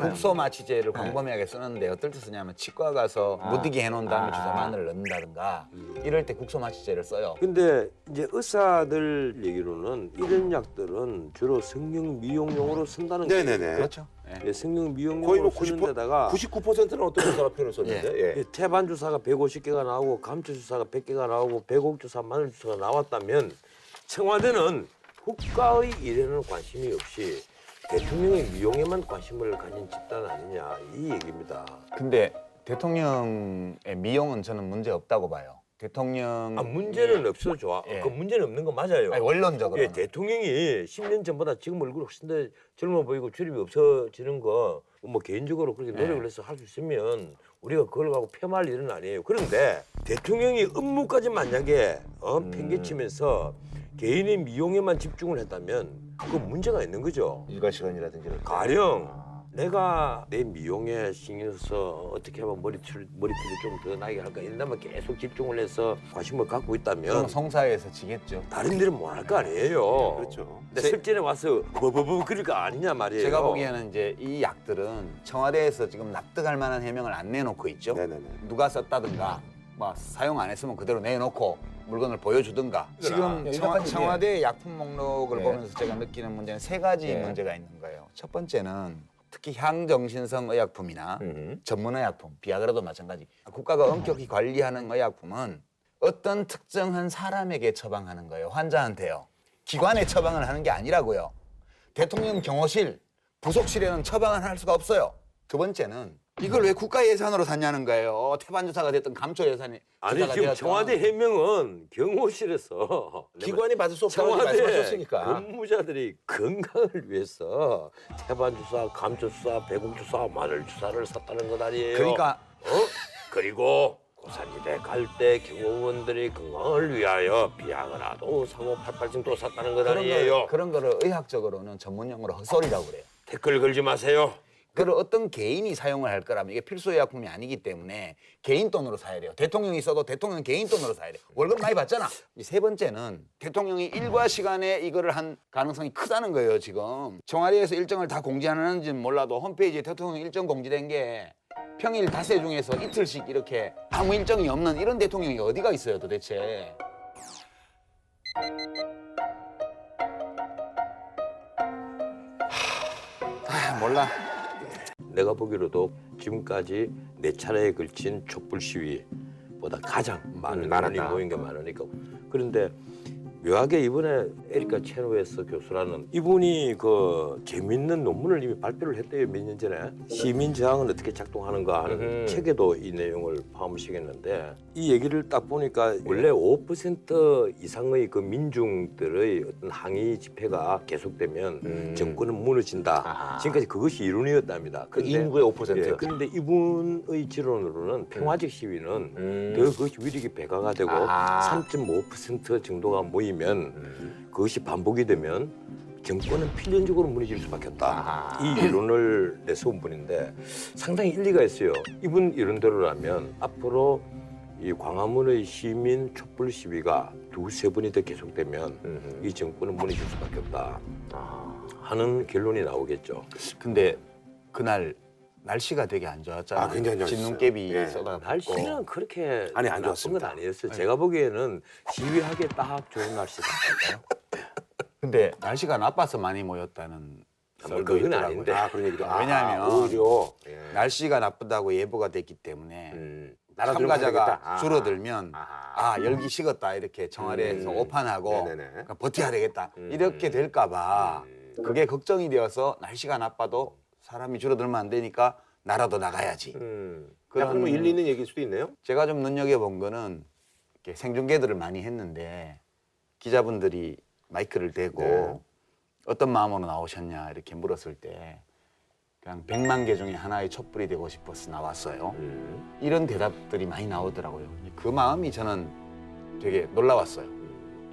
국소 마취제를 광범위하게 쓰는데 어떨 때 쓰냐면 치과 가서 무디기 해놓은 다음에 주사 마늘을 넣는다든가 이럴 때 국소 마취제를 써요. 근데 이제 의사들 얘기로는 이런 약들은 주로 성형 미용용으로 쓴다는 게 네네네. 그렇죠. 예. 예, 성형 거의 미용용으로 뭐 쓰는 90%, 데다가 99%는 어떤 의사가 표현을 썼는데. 예. 이 태반 주사가 150개가 나오고 감초 주사가 100개가 나오고 배곡 주사, 마늘 주사가 나왔다면 청와대는 국가의 일에는 관심이 없이 대통령의 미용에만 관심을 가진 집단 아니냐 이 얘기입니다. 근데 대통령의 미용은 저는 문제 없다고 봐요. 대통령 아 문제는 없어 좋아. 예. 그 문제는 없는 거 맞아요. 아니, 원론적으로 예, 대통령이 10년 전보다 지금 얼굴이 훨씬 더 젊어 보이고 출입이 없어지는 거 뭐 개인적으로 그렇게 노력을 예. 해서 할 수 있으면 우리가 그걸 갖고 폄하할 일은 아니에요. 그런데 대통령이 업무까지 만약에 어, 음. 팽개치면서 개인의 미용에만 집중을 했다면 그 문제가 있는 거죠. 일과 시간이라든지. 이런 거. 가령 내가 내 미용에 신경 써서 어떻게 하면 머리털, 머리털이 좀 더 나게 할까 이런다면 계속 집중을 해서 관심을 갖고 있다면 성사에서 지겠죠. 다른 데는 못할 거 아니에요. 그렇죠. 근데 제- 실전에 와서 뭐뭐뭐 그럴 거 아니냐 말이에요. 제가 보기에는 이제 이 약들은 청와대에서 지금 납득할 만한 해명을 안 내놓고 있죠. 네네네. 누가 썼다든가 뭐 사용 안 했으면 그대로 내놓고 물건을 보여주든가. 지금 예, 청와, 일반적인 청와대 약품 목록을 네. 보면서 제가 느끼는 문제는 세 가지 네. 문제가 있는 거예요. 첫 번째는 특히 향정신성 의약품이나 음. 전문 의약품 비아그라도 마찬가지. 국가가 엄격히 관리하는 의약품은 어떤 특정한 사람에게 처방하는 거예요. 환자한테요. 기관에 처방을 하는 게 아니라고요. 대통령 경호실 부속실에는 처방을 할 수가 없어요. 두 번째는 이걸 왜 국가 예산으로 샀냐는 거예요 태반 주사가 됐든 감초 예산이 아니 지금. 청와대 해명은 경호실에서 기관이 받을 수 없다고 청와대 말씀하셨으니까. 근무자들이 건강을 위해서 태반 주사, 감초 주사, 배국 주사, 마늘 주사를 샀다는 것 아니에요. 그러니까 어? 그리고 고산지대 갈 때 경호원들이 건강을 위하여 비아그라도 사고 팔팔증도 샀다는 것 그런, 아니에요. 걸, 그런 거를 의학적으로는 전문용어로 헛소리라고 그래요 댓글 걸지 마세요. 그걸 어떤 개인이 사용을 할 거라면 이게 필수 의약품이 아니기 때문에 개인 돈으로 사야 돼요. 대통령이 써도 대통령 개인 돈으로 사야 돼요. 월급 많이 받잖아. 이 세 번째는 대통령이 일과 시간에 이거를 한 가능성이 크다는 거예요, 지금. 청와대에서 일정을 다 공지하는지는 몰라도 홈페이지에 대통령 일정 공지된 게 평일 닷새 중에서 이틀씩 이렇게 아무 일정이 없는 이런 대통령이 어디가 있어요, 도대체. 하, 몰라. 내가 보기로도 지금까지 네 차례에 걸친 촛불 시위보다 가장 많은 많았다. 인원이 모인 게 많으니까 그런데 묘하게 이번에 에리카 체노웨스 교수라는 이분이 그 재밌는 논문을 이미 발표를 했대요 몇 년 전에 시민 저항은 어떻게 작동하는가 하는 음. 책에도 이 내용을 포함을 시켰는데 이 얘기를 딱 보니까 원래 5% 이상의 그 민중들의 어떤 항의 집회가 계속되면 음. 정권은 무너진다 아하. 지금까지 그것이 이론이었답니다. 그 인구의 5%. 예, 그런데 이분의 지론으로는 평화적 시위는 음. 더 그것이 위력이 배가가 되고 아하. 3.5% 정도가 모이 면 음. 그것이 반복이 되면 정권은 필연적으로 무너질 수밖에 없다. 이 이론을 내세운 분인데 상당히 일리가 있어요. 이분 이론대로라면 앞으로 이 광화문의 시민 촛불 시위가 두세 번이 더 계속되면 음. 이 정권은 무너질 수밖에 없다 아. 하는 결론이 나오겠죠. 근데 그날 날씨가 되게 안 좋았잖아요. 아, 굉장히 안 좋았어요. 진눈깨비 예. 쏟아붓고. 날씨는 그렇게 아니, 안 나쁜 좋았습니다. 건 아니었어요. 제가 보기에는 시위하기에 딱 좋은 날씨다. 근데 날씨가 나빠서 많이 모였다는 뭐 썰도 그건 있더라고요. 아닌데. 아, 그런 얘기도. 아, 왜냐하면 오히려. 예. 날씨가 나쁘다고 예보가 됐기 때문에 음. 나라 참가자가. 아. 줄어들면 아하. 아 열기 식었다 이렇게 청와대에서 음. 오판하고 네네네. 그러니까 버텨야 되겠다 음. 이렇게 될까봐 그게 걱정이 되어서 날씨가 나빠도 사람이 줄어들면 안 되니까 나라도 나가야지. 음. 야, 그러면 일리 있는 얘기일 수도 있네요. 제가 좀 눈여겨 본 거는 이렇게 생중계들을 많이 했는데 기자분들이 마이크를 대고 네. 어떤 마음으로 나오셨냐 이렇게 물었을 때 그냥 100만 개 중에 하나의 촛불이 되고 싶어서 나왔어요. 음. 이런 대답들이 많이 나오더라고요. 그 마음이 저는 되게 놀라웠어요.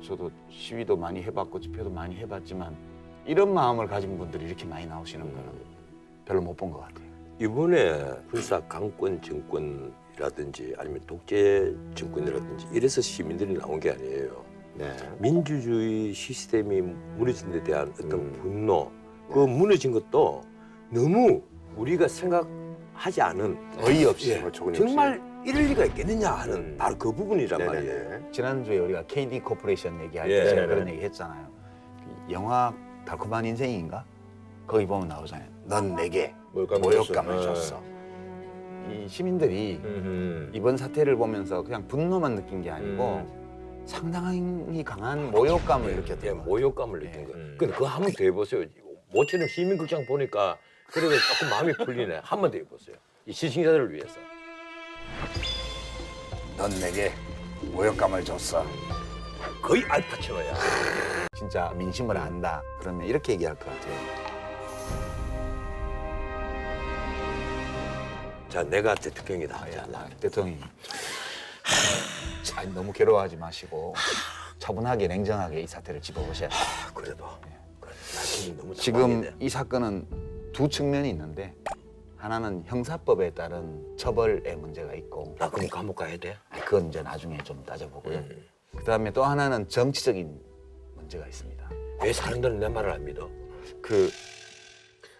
저도 시위도 많이 해봤고 집회도 많이 해봤지만 이런 마음을 가진 분들이 이렇게 많이 나오시는 거는 별로 못 본 것 같아요. 이번에 불사 강권 정권이라든지 아니면 독재 정권이라든지 이래서 시민들이 나온 게 아니에요. 네. 민주주의 시스템이 무너진 데 대한 어떤 음. 분노, 그 무너진 것도 너무 우리가 생각하지 않은 어이없이 예, 정말 이럴 리가 있겠느냐 하는 음. 바로 그 부분이란 네네네. 말이에요. 지난주에 우리가 KD 코퍼레이션 얘기할 예, 때 제가 네네. 그런 얘기 했잖아요. 그 영화 달콤한 인생인가? 거기 보면 나오잖아요. 넌 내게 모욕감을 모욕감을 줬어. 줬어. 이 시민들이 음흠. 이번 사태를 보면서 그냥 분노만 느낀 게 아니고 상당히 강한 모욕감을 예, 느꼈대요. 모욕감을 느낀 예. 거예요. 음. 근데 그거 한번 더 해보세요. 모처럼 시민극장 보니까 그래도 조금 마음이 풀리네. 한번 더 해보세요. 이 시청자들을 위해서. 넌 내게 모욕감을 줬어. 거의 알파치노야. 진짜 민심을 안다. 그러면 이렇게 얘기할 것 같아요. 자, 내가 대통령이다. 아, 자, 야, 나. 대통령이 자, 너무 괴로워하지 마시고 차분하게 냉정하게 이 사태를 짚어보셔야 돼요. 아, 그래도 그래, 나 지금 너무 지금 당황이네. 이 사건은 두 측면이 있는데 하나는 형사법에 따른 처벌의 문제가 있고 나 그럼 감옥 가야 돼? 아니, 그건 이제 나중에 좀 따져보고요. 음. 그다음에 또 하나는 정치적인 문제가 있습니다. 왜 사람들은 내 말을 안 믿어? 그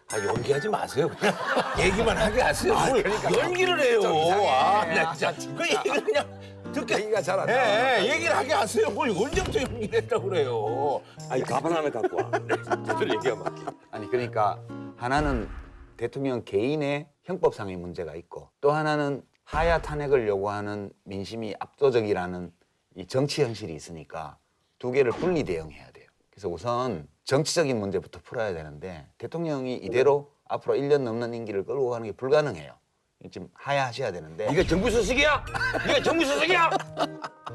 아 연기하지 마세요. 그냥 얘기만 하게 하세요. 뭘 연기를 해요. 아, 나 아, 진짜. 그 얘기를 그냥 듣게 얘기가 잘안 예. 예, 얘기를 하게 하세요. 뭘 언제부터 연기를 했다고 그래요. 아니 가방 하나 갖고 와. 저들 얘기하면 할게. 아니 그러니까 하나는 대통령 개인의 형법상의 문제가 있고 또 하나는 하야 탄핵을 요구하는 민심이 압도적이라는 이 정치 현실이 있으니까 두 개를 분리 대응해야 돼요. 그래서 우선 정치적인 문제부터 풀어야 되는데 대통령이 이대로 앞으로 1년 넘는 임기를 끌고 가는 게 불가능해요. 지금 하야하셔야 되는데 네가 정부 수석이야? 네가 정부 수석이야?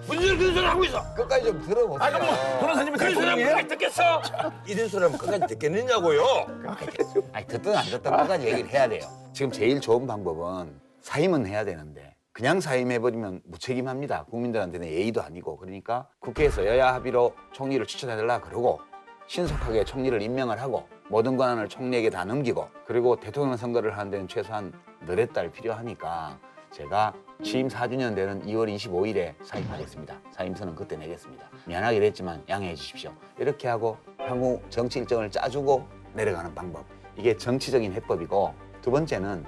무슨 소리 그런 소리 하고 있어? 끝까지 좀 들어보세요. 아, 그럼 뭐 변호사님이 그런 소리 하면 끝까지 듣겠어? 이런 소리 하면 끝까지 듣겠느냐고요? 아니 듣든 안 듣든 끝까지 얘기를 해야 돼요. 지금 제일 좋은 방법은 사임은 해야 되는데 그냥 사임해버리면 무책임합니다. 국민들한테는 예의도 아니고 그러니까 국회에서 여야 합의로 총리를 추천해달라 그러고 신속하게 총리를 임명을 하고 모든 권한을 총리에게 다 넘기고 그리고 대통령 선거를 하는 데는 최소한 너댓 달 필요하니까 제가 취임 4주년 되는 2월 25일에 사임하겠습니다. 사임서는 그때 내겠습니다. 미안하긴 했지만 양해해 주십시오. 이렇게 하고 향후 정치 일정을 짜주고 내려가는 방법. 이게 정치적인 해법이고 두 번째는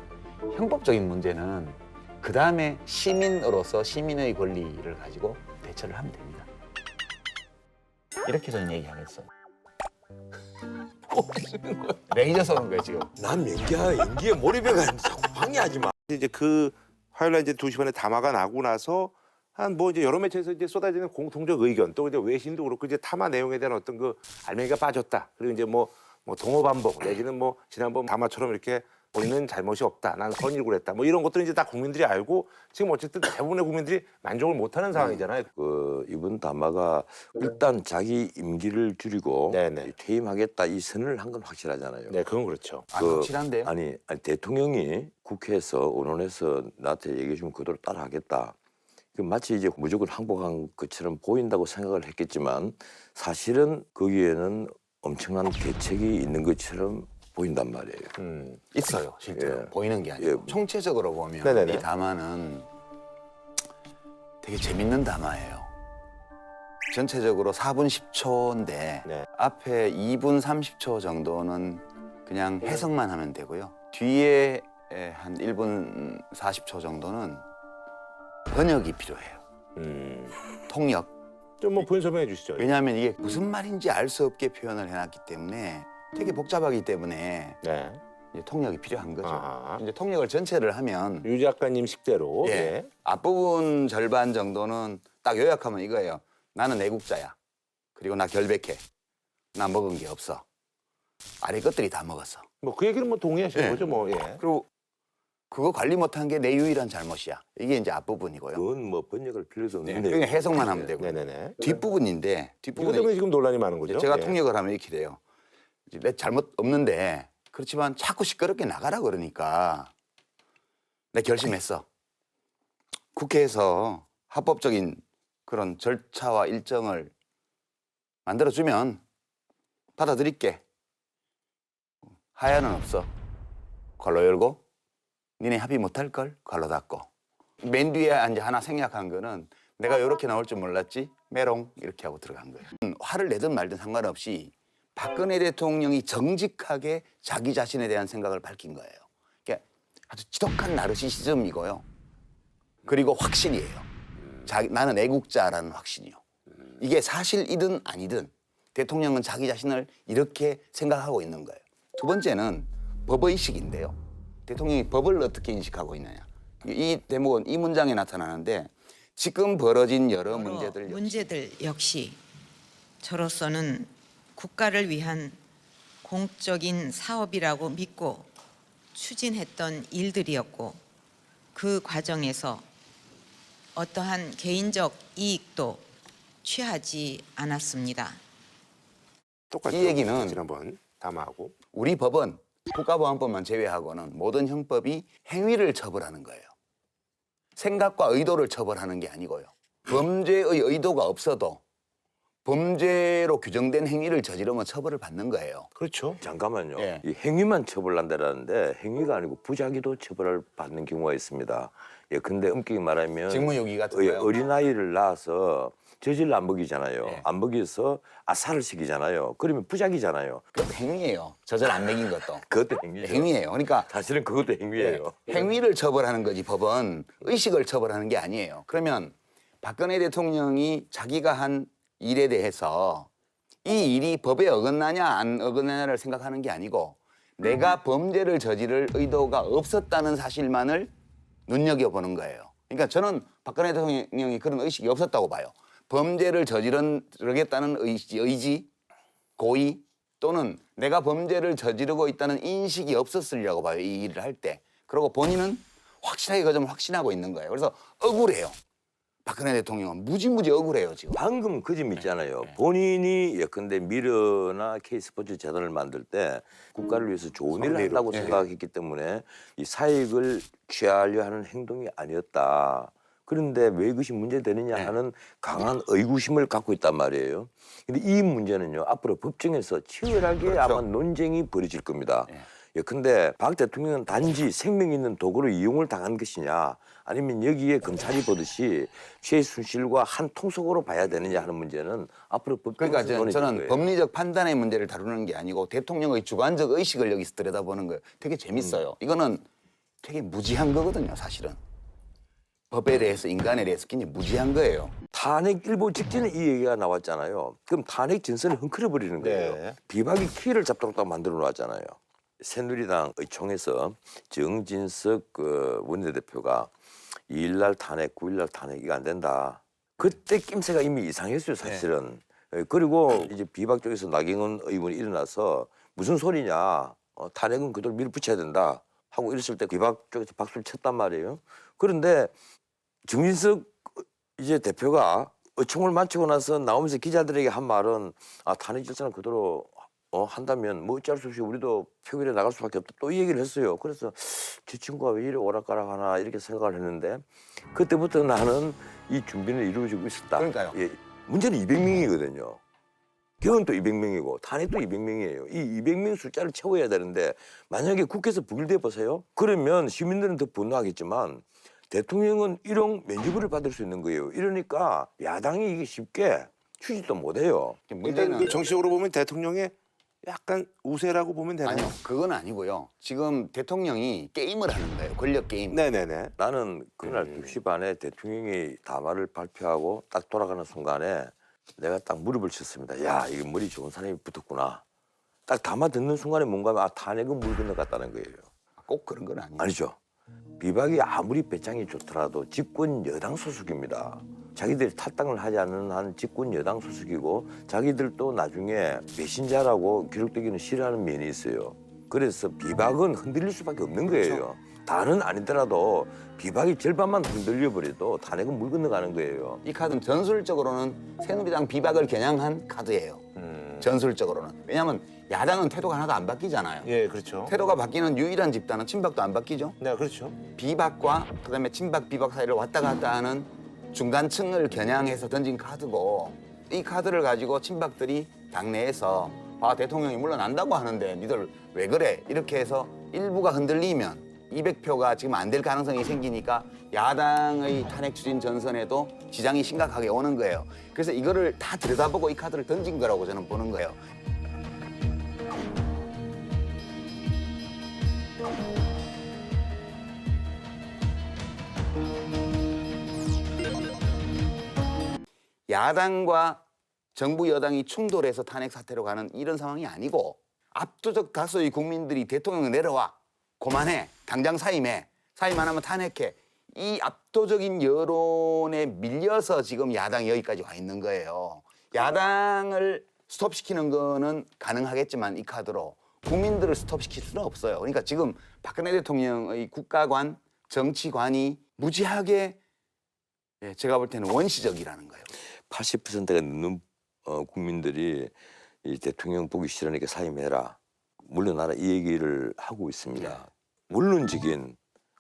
형법적인 문제는 그 다음에 시민으로서 시민의 권리를 가지고 대처를 하면 됩니다. 이렇게 저는 얘기하겠어요. 레이저 쏘는 거예요 지금. 난 연기야 연기에 몰입해가 자꾸 방해하지 마. 이제 그 화요일 날 이제 2시 반에 담화가 나고 나서 한 뭐 이제 여러 매체에서 이제 쏟아지는 공통적 의견 또 이제 외신도 그렇고 이제 담화 내용에 대한 어떤 그 알맹이가 빠졌다. 그리고 이제 뭐, 뭐 동호 반복 내지는 뭐 지난번 담화처럼 이렇게 본인은 잘못이 없다. 나는 선일을 했다. 뭐 이런 것들은 이제 다 국민들이 알고 지금 어쨌든 대부분의 국민들이 만족을 못하는 상황이잖아요. 그 이번 담화가 일단 자기 임기를 줄이고 네네. 퇴임하겠다 이 선을 한 건 확실하잖아요. 네, 그건 그렇죠. 아, 그- 확실한데요? 아니, 아니 대통령이 국회에서 언론에서 나한테 얘기해 주면 그대로 따라하겠다. 그 마치 이제 무조건 항복한 것처럼 보인다고 생각을 했겠지만 사실은 거기에는 엄청난 대책이 있는 것처럼 보인단 말이에요. 음. 있어요 실제로 예. 보이는 게 아니고 예. 총체적으로 보면 네네네. 이 담화는 되게 재밌는 담화예요. 전체적으로 4분 10초인데 네. 앞에 2분 30초 정도는 그냥 해석만 하면 되고요. 뒤에 한 1분 40초 정도는 번역이 필요해요. 음. 통역. 좀뭐 본인 설명해 주시죠. 왜냐하면 이게 무슨 말인지 알 수 없게 표현을 해놨기 때문에 되게 복잡하기 때문에 네. 이제 통역이 필요한 거죠. 아하. 이제 통역을 전체를 하면 유 작가님 식대로 예. 예. 앞부분 절반 정도는 딱 요약하면 이거예요. 나는 애국자야. 그리고 나 결백해. 나 먹은 게 없어. 아래 것들이 다 먹었어. 뭐 그 얘기는 뭐 동의하시는 예. 거죠, 뭐 예. 그리고 그거 관리 못한 게 내 유일한 잘못이야. 이게 이제 앞부분이고요. 그건 뭐 번역할 필요도 네, 없는데 그냥 해석만 하면 되고. 네네네. 뒷부분인데 이거 뒷부분에 때문에 지금 논란이 많은 거죠. 제가 예. 통역을 하면 이렇게 돼요. 내 잘못 없는데 그렇지만 자꾸 시끄럽게 나가라 그러니까 내 결심했어. 국회에서 합법적인 그런 절차와 일정을 만들어주면 받아들일게. 하야는 없어. 괄로 열고 니네 합의 못할 걸 괄로 닫고. 맨 뒤에 이제 하나 생략한 거는 내가 이렇게 나올 줄 몰랐지 메롱 이렇게 하고 들어간 거예요. 음, 화를 내든 말든 상관없이 박근혜 대통령이 정직하게 자기 자신에 대한 생각을 밝힌 거예요. 그러니까 아주 지독한 나르시시즘이고요. 그리고 확신이에요. 자기, 나는 애국자라는 확신이요. 이게 사실이든 아니든 대통령은 자기 자신을 이렇게 생각하고 있는 거예요. 두 번째는 법의식인데요. 대통령이 법을 어떻게 인식하고 있느냐. 이 대목은 이 문장에 나타나는데 지금 벌어진 여러 문제들 역시 문제들 역시 저로서는 국가를 위한 공적인 사업이라고 믿고 추진했던 일들이었고 그 과정에서 어떠한 개인적 이익도 취하지 않았습니다. 똑같죠. 이 얘기는 지난번 담화하고 우리 법은 국가보안법만 제외하고는 모든 형법이 행위를 처벌하는 거예요. 생각과 의도를 처벌하는 게 아니고요. 범죄의 의도가 없어도 범죄로 규정된 행위를 저지르면 처벌을 받는 거예요. 그렇죠. 잠깐만요. 예. 이 행위만 처벌한다라는데 행위가 아니고 부작위도 처벌을 받는 경우가 있습니다. 예, 근데 엄격히 말하면 직무유기 같은 어, 예, 거요. 어린아이를 낳아서 젖을 안 먹이잖아요. 예. 안 먹여서 아사를 시키잖아요. 그러면 부작위잖아요. 그것도 행위예요. 저절 안 먹인 것도. 그것도 행위죠. 행위예요. 그러니까 사실은 그것도 행위예요. 행위를 처벌하는 거지 법은 의식을 처벌하는 게 아니에요. 그러면 박근혜 대통령이 자기가 한 일에 대해서 이 일이 법에 어긋나냐 안 어긋나냐를 생각하는 게 아니고 내가 범죄를 저지를 의도가 없었다는 사실만을 눈여겨보는 거예요. 그러니까 저는 박근혜 대통령이 그런 의식이 없었다고 봐요. 범죄를 저지르겠다는 의지, 의지 고의 또는 내가 범죄를 저지르고 있다는 인식이 없었으리라고 봐요. 이 일을 할 때. 그리고 본인은 확실하게 그 점을 확신하고 있는 거예요. 그래서 억울해요. 박근혜 대통령은 무지무지 억울해요, 지금. 방금 그 점 있잖아요. 본인이 예컨대 미르나 K스포츠 재단을 만들 때 국가를 위해서 좋은 일을. 한다고 예. 생각했기 때문에 이 사익을 취하려 하는 행동이 아니었다. 그런데 왜 이것이 문제되느냐 네. 하는 강한 의구심을 갖고 있단 말이에요. 근데 이 문제는요, 앞으로 법정에서 치열하게 아마 논쟁이 벌어질 겁니다. 네. 예, 근데 박 대통령은 단지 생명 있는 도구로 이용을 당한 것이냐, 아니면 여기에 검찰이 보듯이 최순실과 한 통속으로 봐야 되느냐 하는 문제는 앞으로 법정에서 그러니까 저, 저는 거예요. 법리적 판단의 문제를 다루는 게 아니고 대통령의 주관적 의식을 여기서 들여다보는 거예요. 되게 재밌어요. 이거는 되게 무지한 거거든요, 사실은. 법에 대해서 인간에 대해서 굉장히 무지한 거예요. 탄핵 일보 직전에 이 얘기가 나왔잖아요. 그럼 탄핵 전선을 헝클어 버리는 거예요. 네. 비박이 키를 잡도록 딱 만들어 놨잖아요. 새누리당 의 총에서 정진석 그 원내대표가 2일날 탄핵, 9일날 탄핵 이거 안 된다. 그때 낌새가 이미 이상했어요, 사실은. 예, 그리고 이제 비박 쪽에서 나경원 의원이 일어나서 무슨 소리냐, 어, 탄핵은 그대로 밀어붙여야 된다 하고 이랬을 때 비박 쪽에서 박수를 쳤단 말이에요. 그런데 정진석 이제 대표가 의총을 마치고 나서 나오면서 기자들에게 한 말은 아 탄핵 절차는 그대로 어, 한다면 뭐 어쩔 수 없이 우리도 표결에 나갈 수밖에 없다 또 이 얘기를 했어요. 그래서 저 친구가 왜 이래 오락가락하나 이렇게 생각을 했는데 그때부터 나는 이 준비는 이루어지고 있었다. 그러니까요. 예, 문제는 200명이거든요. 경은 또 200명이고 탄핵도 200명이에요. 이 200명 숫자를 채워야 되는데 만약에 국회에서 부결돼 보세요. 그러면 시민들은 더 분노하겠지만 대통령은 1억 면죄부를 받을 수 있는 거예요. 이러니까 야당이 이게 쉽게 취지도 못해요. 문제는 그 정치적으로 보면 대통령의 약간 우세라고 보면 되나요? 아니요, 그건 아니고요. 지금 대통령이 게임을 하는 거예요. 권력 게임. 네네네. 나는 그날 2시 반에 대통령이 담화를 발표하고 딱 돌아가는 순간에 내가 딱 무릎을 쳤습니다. 야, 이거 머리 좋은 사람이 붙었구나. 딱 담화 듣는 순간에 뭔가 아, 탄핵은 물 건너갔다는 거예요. 꼭 그런 건 아니에요. 아니죠. 비박이 아무리 배짱이 좋더라도 집권 여당 소속입니다. 자기들이 탈당을 하지 않는 한 집권 여당 소속이고 자기들도 나중에 배신자라고 기록되기는 싫어하는 면이 있어요. 그래서 비박은 흔들릴 수밖에 없는 거예요. 다는 아니더라도 비박이 절반만 흔들려 버려도 탄핵은 물 건너가는 거예요. 이 카드는 전술적으로는 새누리당 비박을 겨냥한 카드예요. 전술적으로는. 왜냐하면 야당은 태도가 하나도 안 바뀌잖아요. 예, 그렇죠. 태도가 바뀌는 유일한 집단은 친박도 안 바뀌죠. 네, 그렇죠. 비박과 그다음에 친박 비박 사이를 왔다 갔다 하는 중간층을 겨냥해서 던진 카드고 이 카드를 가지고 친박들이 당내에서 아 대통령이 물러난다고 하는데 니들 왜 그래 이렇게 해서 일부가 흔들리면 200표가 지금 안 될 가능성이 생기니까 야당의 탄핵 추진 전선에도 지장이 심각하게 오는 거예요. 그래서 이거를 다 들여다보고 이 카드를 던진 거라고 저는 보는 거예요. 야당과 정부 여당이 충돌해서 탄핵 사태로 가는 이런 상황이 아니고 압도적 다수의 국민들이 대통령 내려와 그만해 당장 사임해 사임 안 하면 탄핵해 이 압도적인 여론에 밀려서 지금 야당이 여기까지 와 있는 거예요. 야당을 스톱시키는 거는 가능하겠지만 이 카드로 국민들을 스톱시킬 수는 없어요. 그러니까 지금 박근혜 대통령의 국가관 정치관이 무지하게 예, 제가 볼 때는 원시적이라는 거예요. 80%가 넘는 어, 국민들이 이 대통령 보기 싫으니까 사임해라 물러나라 이 얘기를 하고 있습니다. 네. 물론직인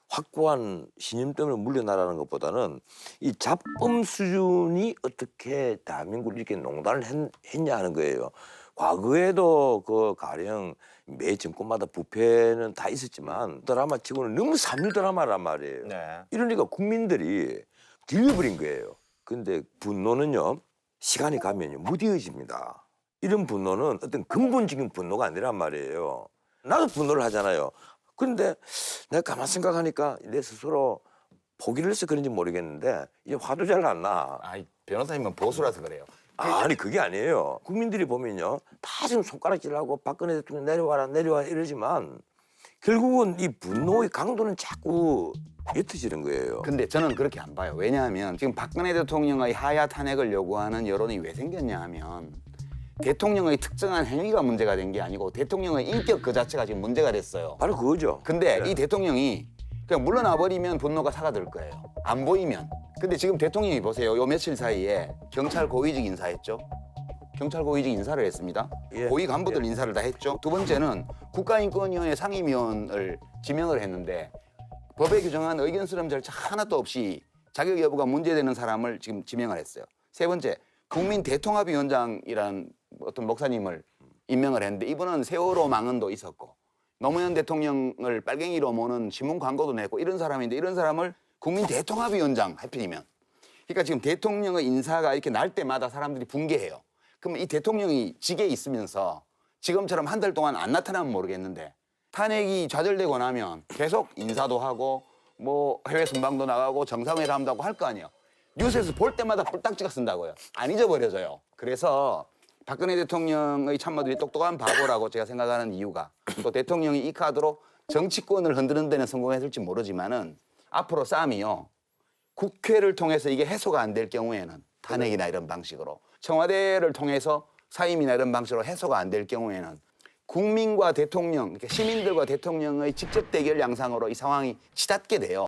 확고한 신임 때문에 물러나라는 것보다는 이 잡범 수준이 어떻게 대한민국을 이렇게 농단을 했, 했냐 하는 거예요. 과거에도 그 가령 매 정권마다 부패는 다 있었지만 드라마 치고는 너무 삼류 드라마란 말이에요. 네. 이러니까 국민들이 들려버린 거예요. 근데 분노는요, 시간이 가면요, 무뎌집니다. 이런 분노는 어떤 근본적인 분노가 아니란 말이에요. 나도 분노를 하잖아요. 그런데 내가 가만 생각하니까 내 스스로 포기를 해서 그런지 모르겠는데 이제 화도 잘 안 나. 아이 변호사님은 보수라서 그래요. 아 니 그게 아니에요. 국민들이 보면요, 다 지금 손가락질하고 박근혜 대통령 내려와라 내려와 이러지만 결국은 이 분노의 강도는 자꾸 옅어지는 거예요. 근데 저는 그렇게 안 봐요. 왜냐하면 지금 박근혜 대통령의 하야 탄핵을 요구하는 여론이 왜 생겼냐 하면 대통령의 특정한 행위가 문제가 된 게 아니고 대통령의 인격 그 자체가 지금 문제가 됐어요. 바로 그거죠. 근데 이 대통령이 그냥 물러나 버리면 분노가 사라질 거예요. 안 보이면. 근데 지금 대통령이 보세요. 요 며칠 사이에 경찰 고위직 인사했죠. 경찰 고위직 인사를 했습니다. 예. 고위 간부들 인사를 다 했죠. 두 번째는 국가인권위원회 상임위원을 지명을 했는데 법에 규정한 의견 수렴 절차 하나도 없이 자격 여부가 문제되는 사람을 지금 지명을 했어요. 세 번째, 국민 대통합위원장이라는 어떤 목사님을 임명을 했는데 이분은 세월호 망언도 있었고 노무현 대통령을 빨갱이로 모는 신문 광고도 냈고 이런 사람인데 이런 사람을 국민 대통합위원장 하필이면 그러니까 지금 대통령의 인사가 이렇게 날 때마다 사람들이 붕괴해요. 그러면 이 대통령이 직에 있으면서 지금처럼 한 달 동안 안 나타나면 모르겠는데 탄핵이 좌절되고 나면 계속 인사도 하고 뭐 해외 순방도 나가고 정상회담도 하고 할 거 아니에요. 뉴스에서 볼 때마다 뿔딱지가 쓴다고요. 안 잊어버려져요. 그래서 박근혜 대통령의 참모들이 똑똑한 바보라고 제가 생각하는 이유가 또 대통령이 이 카드로 정치권을 흔드는 데는 성공했을지 모르지만은 앞으로 싸움이요. 국회를 통해서 이게 해소가 안 될 경우에는 탄핵이나 이런 방식으로 청와대를 통해서 사임이나 이런 방식으로 해소가 안 될 경우에는 국민과 대통령, 시민들과 대통령의 직접 대결 양상으로 이 상황이 치닫게 돼요.